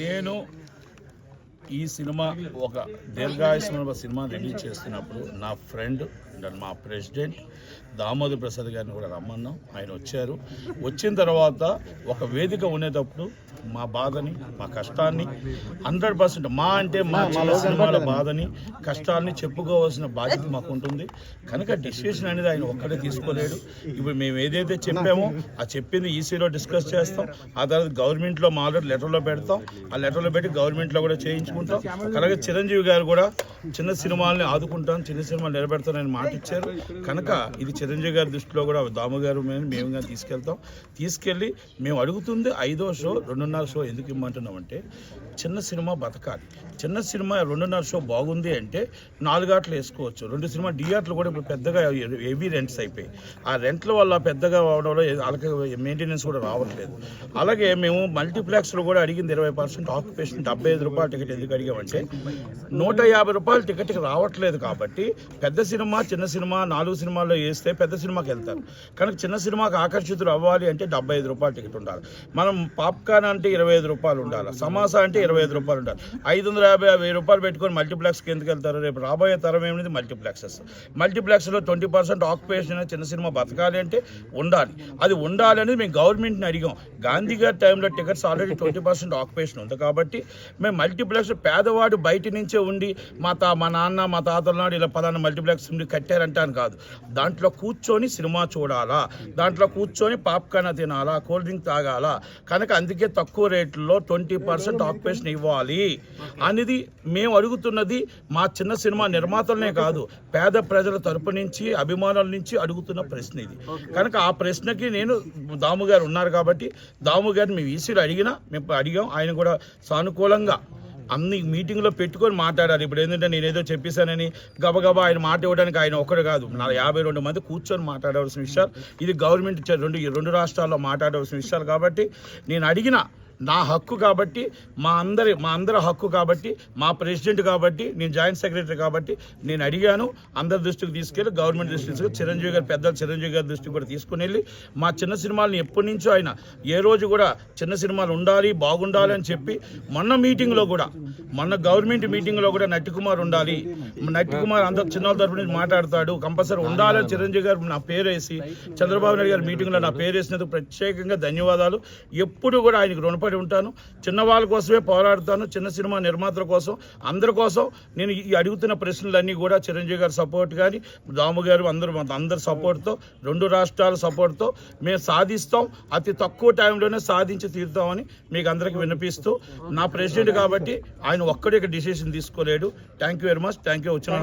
నేను ఈ సినిమా ఒక దీర్ఘాయుష్మ సినిమా రిలీజ్ చేస్తున్నప్పుడు నా ఫ్రెండ్ అండ్ మా ప్రెసిడెంట్ దామోదర్ ప్రసాద్ గారిని కూడా రమ్మన్నాం. ఆయన వచ్చారు. వచ్చిన తర్వాత ఒక వేదిక ఉండేటప్పుడు మా బాధని మా కష్టాన్ని హండ్రెడ్ పర్సెంట్ మా అంటే మా చిన్న సినిమాల బాధని కష్టాన్ని చెప్పుకోవాల్సిన బాధ్యత మాకు ఉంటుంది కనుక డిసిషన్ అనేది ఆయన ఒక్కడే తీసుకోలేడు. ఇప్పుడు మేము ఏదైతే చెప్పామో ఆ చెప్పింది ఈసీలో డిస్కస్ చేస్తాం. ఆ తర్వాత గవర్నమెంట్లో మా ఆల్రెడీ లెటర్లో పెడతాం. ఆ లెటర్లో పెట్టి గవర్నమెంట్లో కూడా చేయించుకుంటాం. అలాగే చిరంజీవి గారు కూడా చిన్న సినిమాల్ని ఆదుకుంటాం చిన్న సినిమాలు నిలబెడతానని మాట ఇచ్చారు. కనుక ఇది చిరంజీవి గారి దృష్టిలో కూడా దాము గారు మేము మేము తీసుకెళ్తాం. తీసుకెళ్ళి మేము అడుగుతుంది ఐదో షో రెండున్నర షో ఎందుకు ఇమ్మంటున్నామంటే చిన్న సినిమా బతకాలి. చిన్న సినిమా రెండున్నర షో బాగుంది అంటే నాలుగాట్లు వేసుకోవచ్చు. రెండు సినిమా థియేటర్లు కూడా ఇప్పుడు పెద్దగా హెవీ రెంట్స్ అయిపోయాయి. ఆ రెంట్ల వల్ల పెద్దగా అవడంలో వాళ్ళకి మెయింటెనెన్స్ కూడా రావట్లేదు. అలాగే మేము మల్టీప్లెక్స్లో కూడా అడిగింది ఇరవై పర్సెంట్ ఆక్యుపేషన్ డెబ్బై ఐదు రూపాయల టికెట్ ఎందుకు అడిగామంటే నూట యాభై రూపాయల టికెట్కి రావట్లేదు కాబట్టి పెద్ద సినిమా చిన్న సినిమా నాలుగు సినిమాల్లో వేస్తే పెద్ద సినిమాకి వెళ్తారు. కనుక చిన్న సినిమాకి ఆకర్షితులు అవ్వాలి అంటే డెబ్బై ఐదు రూపాయల టికెట్ ఉండాలి. మనం పాప్కార్న్ అంటే ఇరవై ఐదు రూపాయలు ఉండాలి. సమాసా అంటే ఇరవై ఐదు రూపాయలు ఉండాలి. ఐదు వందల యాభై వెయ్యి రూపాయలు పెట్టుకొని మల్టీప్లెక్స్కి ఎందుకు వెళ్తారు రేపు రాబోయే తరం ఏమిటి మల్టీప్లెక్సెస్ మల్టీప్లెక్స్లో ట్వంటీ పర్సెంట్ ఆక్యుపేషన్ చిన్న సినిమా బతకాలి అంటే ఉండాలి. అది ఉండాలి అనేది మేము గవర్నమెంట్ని అడిగాం. గాంధీ గారి టైంలో tickets already twenty percent occupation ఉంది. కాబట్టి మేము మల్టీప్లెక్స్ పేదవాడు బయట నుంచే ఉండి మా తా మా నాన్న మా తాతల నాడు ఇలా పలానా మల్టీప్లెక్స్ ఉండి కట్టారంటాను కాదు. దాంట్లో కూర్చొని సినిమా చూడాలా? దాంట్లో కూర్చొని పాప్కార్న్ తినాలా? కూల్ డ్రింక్ తాగాలా? కనుక అందుకే తక్కువ రేట్లలో ట్వంటీ పర్సెంట్ ఆక్యుపేషన్ ఇవ్వాలి. అనేది మేము అడుగుతున్నది మా చిన్న సినిమా నిర్మాతలనే కాదు పేద ప్రజల తరపు నుంచి అభిమానుల నుంచి అడుగుతున్న ప్రశ్న ఇది. కనుక ఆ ప్రశ్నకి నేను దాము గారు ఉన్నారు కాబట్టి దాము గారిని మేము ఈసీలో అడిగినా మేము అడిగాం. ఆయన కూడా సానుకూలంగా అన్ని మీటింగ్లో పెట్టుకొని మాట్లాడారు. ఇప్పుడు ఏంటంటే నేను ఏదో చెప్పేశానని గబగబా ఆయన మాట ఇవ్వడానికి ఆయన ఒక్కడు కాదు. నా యాభై రెండు మంది కూర్చొని మాట్లాడవలసిన విషయాలు. ఇది గవర్నమెంట్ రెండు రెండు రాష్ట్రాల్లో మాట్లాడవలసిన విషయాలు కాబట్టి నేను అడిగిన నా హక్కు కాబట్టి మా అందరి మా అందరి హక్కు కాబట్టి మా ప్రెసిడెంట్ కాబట్టి నేను జాయింట్ సెక్రటరీ కాబట్టి నేను అడిగాను. అందరి దృష్టికి తీసుకెళ్ళి గవర్నమెంట్ దృష్టికి తీసుకెళ్ళి చిరంజీవి గారు పెద్దలు చిరంజీవి గారి దృష్టికి కూడా తీసుకుని వెళ్ళి మా చిన్న సినిమాలను ఎప్పటి నుంచో ఆయన ఏ రోజు కూడా చిన్న సినిమాలు ఉండాలి బాగుండాలి అని చెప్పి మొన్న మీటింగ్లో కూడా మొన్న గవర్నమెంట్ మీటింగ్లో కూడా నట్టి కుమార్ ఉండాలి. నట్టి కుమార్ అందరు చిన్న తరపు నుంచి మాట్లాడతాడు కంపల్సరీ ఉండాలని చిరంజీవి గారు నా పేరు వేసి చంద్రబాబు నాయుడు గారి మీటింగ్లో నా పేరు వేసినందుకు ప్రత్యేకంగా ధన్యవాదాలు. ఎప్పుడు కూడా ఆయనకు రుణపడి ఉంటాను. చిన్నవాళ్ళ కోసమే పోరాడుతాను. చిన్న సినిమా నిర్మాతల కోసం. అందరి కోసం నేను ఈ అడుగుతున్న ప్రశ్నలన్నీ కూడా చిరంజీవి గారి సపోర్ట్ కానీ దాము గారు అందరూ అందరి సపోర్ట్తో రెండు రాష్ట్రాల సపోర్ట్తో మేము సాధిస్తాం. అతి తక్కువ టైంలోనే సాధించి తీరుతామని మీకు అందరికీ వినిపిస్తూ నా ప్రెసిడెంట్ కాబట్టి ఆయన ఒక్కడే decision తీసుకోలేడు. Thank you very much thank you వచ్చిన